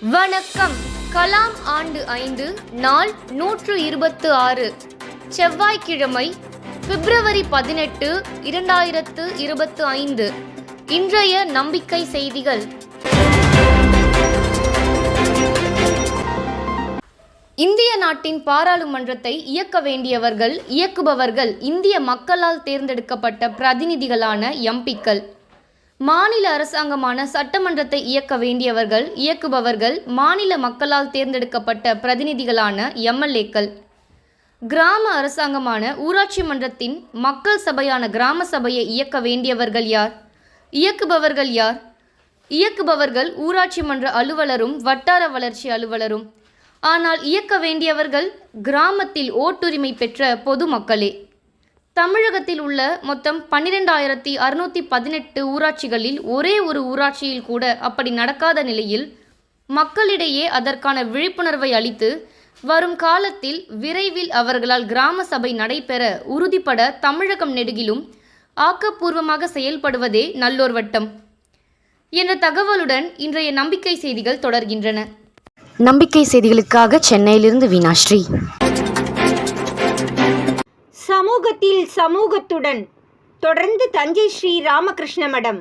வணக்கம். கலாம் ஆண்டு ஐந்து நாள் நூற்று இருபத்து ஆறு. செவ்வாய்க்கிழமை பிப்ரவரி பதினெட்டு இரண்டாயிரத்து இருபத்து ஐந்து. இன்றைய நம்பிக்கை செய்திகள். இந்திய நாட்டின் பாராளுமன்றத்தை இயக்க வேண்டியவர்கள் இயக்குபவர்கள் இந்திய மக்களால் தேர்ந்தெடுக்கப்பட்ட பிரதிநிதிகளான எம்பிக்கள். மாநில அரசாங்கமான சட்டமன்றத்தை இயக்க வேண்டியவர்கள் இயக்குபவர்கள் மாநில மக்களால் தேர்ந்தெடுக்கப்பட்ட பிரதிநிதிகளான எம்எல்ஏக்கள். கிராம அரசாங்கமான ஊராட்சி மன்றத்தின் மக்கள் சபையான கிராம சபையை இயக்க வேண்டியவர்கள் யார்? இயக்குபவர்கள் யார்? இயக்குபவர்கள் ஊராட்சி மன்ற அலுவலரும் வட்டார வளர்ச்சி அலுவலரும். ஆனால் இயக்க வேண்டியவர்கள் கிராமத்தில் ஓட்டுரிமை பெற்ற பொதுமக்களே. தமிழகத்தில் உள்ள மொத்தம் பன்னிரெண்டாயிரத்தி அறுநூற்றி பதினெட்டு ஊராட்சிகளில் ஒரே ஒரு ஊராட்சியில் கூட அப்படி நடக்காத நிலையில் மக்களிடையே அதற்கான விழிப்புணர்வை அளித்து வரும் காலத்தில் விரைவில் அவர்களால் கிராம சபை நடைபெற உறுதிப்பட தமிழகம் நெடுகிலும் ஆக்கப்பூர்வமாக செயல்படுவதே நல்லோர் வட்டம் என்ற தகவலுடன் இன்றைய நம்பிக்கை செய்திகள் தொடர்கின்றன. நம்பிக்கை செய்திகளுக்காக சென்னையிலிருந்து வீணாஸ்ரீ சமூகத்தில் சமூகத்துடன் தொடர்ந்து தஞ்சை ஸ்ரீ ராமகிருஷ்ண மடம்.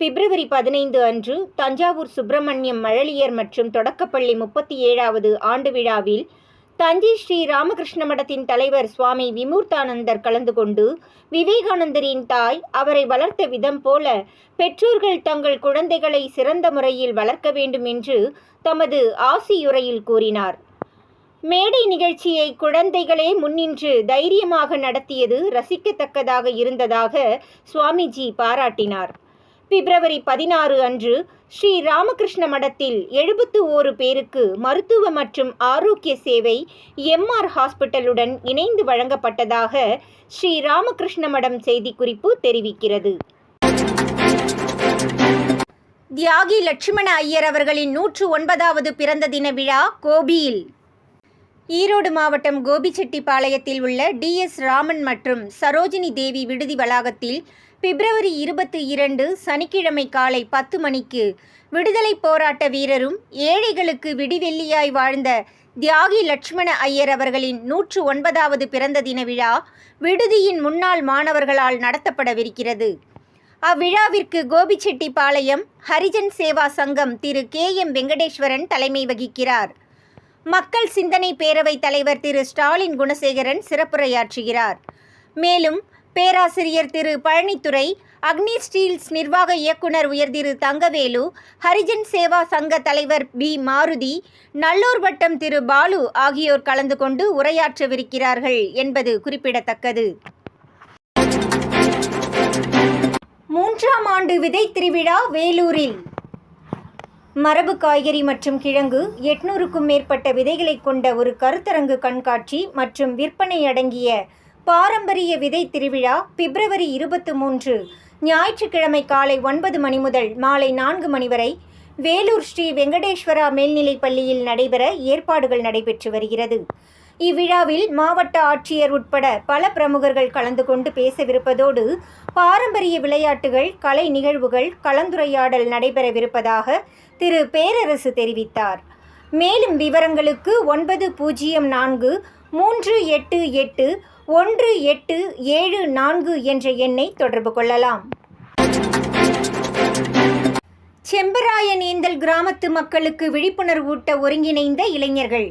பிப்ரவரி பதினைந்து அன்று தஞ்சாவூர் சுப்பிரமணியம் மழலியர் மற்றும் தொடக்கப்பள்ளி முப்பத்தி ஏழாவது ஆண்டு விழாவில் தஞ்சை ஸ்ரீ ராமகிருஷ்ண மடத்தின் தலைவர் சுவாமி விமூர்த்தானந்தர் கலந்து கொண்டு விவேகானந்தரின் தாய் அவரை வளர்த்த விதம் போல பெற்றோர்கள் தங்கள் குழந்தைகளை சிறந்த முறையில் வளர்க்க வேண்டும் என்று தமது ஆசியுரையில் கூறினார். மேடை நிகழ்ச்சியை குழந்தைகளே முன்னின்று தைரியமாக நடத்தியது ரசிக்கத்தக்கதாக இருந்ததாக சுவாமிஜி பாராட்டினார். பிப்ரவரி பதினாறு அன்று ஸ்ரீ ராமகிருஷ்ண மடத்தில் எழுபத்து ஓரு பேருக்கு மருத்துவ மற்றும் ஆரோக்கிய சேவை எம்ஆர் ஹாஸ்பிட்டலுடன் இணைந்து வழங்கப்பட்டதாக ஸ்ரீ ராமகிருஷ்ண மடம் செய்திக்குறிப்பு தெரிவிக்கிறது. தியாகி லட்சுமண ஐயர் அவர்களின் நூற்று ஒன்பதாவது பிறந்த தின விழா கோபியில். ஈரோடு மாவட்டம் கோபிச்செட்டிப்பாளையத்தில் உள்ள டிஎஸ் ராமன் மற்றும் சரோஜினி தேவி விடுதி வளாகத்தில் பிப்ரவரி இருபத்தி இரண்டு சனிக்கிழமை காலை பத்து மணிக்கு விடுதலை போராட்ட வீரரும் ஏழைகளுக்கு விடிவெள்ளியாய் வாழ்ந்த தியாகி லட்சுமண ஐயர் அவர்களின் நூற்று ஒன்பதாவது பிறந்த தின விழா விடுதியின் முன்னாள் மாணவர்களால் நடத்தப்படவிருக்கிறது. அவ்விழாவிற்கு கோபிச்செட்டிப்பாளையம் ஹரிஜன் சேவா சங்கம் திரு கே எம் வெங்கடேஸ்வரன் தலைமை வகிக்கிறார். மக்கள் சிந்தனை பேரவைத் தலைவர் திரு. ஸ்டாலின் குணசேகரன் சிறப்புரையாற்றுகிறார். மேலும் பேராசிரியர் திரு. பழனித்துறை அக்னி ஸ்டீல்ஸ் நிர்வாக இயக்குனர் உயர் திரு. தங்கவேலு ஹரிஜன் சேவா சங்க தலைவர் பி. மாருதி நல்லூர் வட்டம் திரு. பாலு ஆகியோர் கலந்து கொண்டு உரையாற்றவிருக்கிறார்கள் என்பது குறிப்பிடத்தக்கது. மூன்றாம் ஆண்டு விதை திருவிழா வேலூரில். மரபு காய்கறி மற்றும் கிழங்கு எட்நூறுக்கும் மேற்பட்ட விதைகளை கொண்ட ஒரு கருத்தரங்கு கண்காட்சி மற்றும் விற்பனை அடங்கிய பாரம்பரிய விதை திருவிழா பிப்ரவரி இருபத்தி மூன்று. ஞாயிற்றுக்கிழமை காலை ஒன்பது மணி முதல் மாலை நான்கு மணி வரை வேலூர் ஸ்ரீ வெங்கடேஸ்வரா மேல்நிலைப் பள்ளியில் நடைபெற ஏற்பாடுகள் நடைபெற்று வருகிறது. இவ்விழாவில் மாவட்ட ஆட்சியர் உட்பட பல பிரமுகர்கள் கலந்து கொண்டு பேசவிருப்பதோடு பாரம்பரிய விளையாட்டுகள் கலை நிகழ்வுகள் கலந்துரையாடல் நடைபெறவிருப்பதாக திரு பேரரசு தெரிவித்தார். மேலும் விவரங்களுக்கு ஒன்பது பூஜ்ஜியம் நான்கு மூன்று எட்டு எட்டு ஒன்று எட்டு ஏழு நான்கு என்ற எண்ணை தொடர்பு கொள்ளலாம். செம்பராயனேந்தல் கிராமத்து மக்களுக்கு விழிப்புணர்வூட்ட ஒருங்கிணைந்த இளைஞர்கள்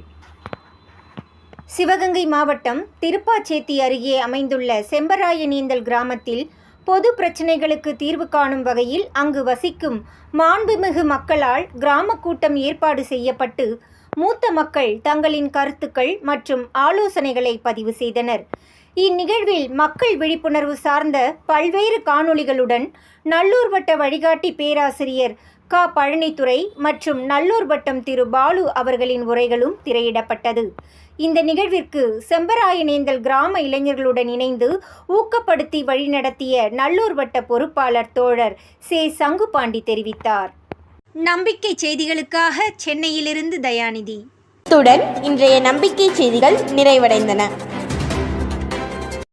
சிவகங்கை மாவட்டம் திருப்பாச்சேத்தி அருகே அமைந்துள்ள செம்பராயனீந்தல் கிராமத்தில் பொது பிரச்சினைகளுக்கு தீர்வு காணும் வகையில் அங்கு வசிக்கும் மாண்புமிகு மக்களால் கிராம கூட்டம் ஏற்பாடு செய்யப்பட்டு மூத்த மக்கள் தங்களின் கருத்துக்கள் மற்றும் ஆலோசனைகளை பதிவு செய்தனர். இந்நிகழ்வில் மக்கள் விழிப்புணர்வு சார்ந்த பல்வேறு காணொளிகளுடன் நல்லூர் வட்ட வழிகாட்டி பேராசிரியர் க பழனித்துறை மற்றும் நல்லூர் வட்டம் திரு பாலு அவர்களின் உரைகளும் திரையிடப்பட்டது. இந்த நிகழ்விற்கு செம்பராயனேந்தல் கிராம இளைஞர்களுடன் இணைந்து ஊக்கப்படுத்தி வழிநடத்திய நல்லூர் வட்ட பொறுப்பாளர் தோழர் சே. சங்குபாண்டி தெரிவித்தார். நம்பிக்கை செய்திகளுக்காக சென்னையிலிருந்து தயாநிதி. இத்துடன் இன்றைய நம்பிக்கை செய்திகள் நிறைவடைந்தன.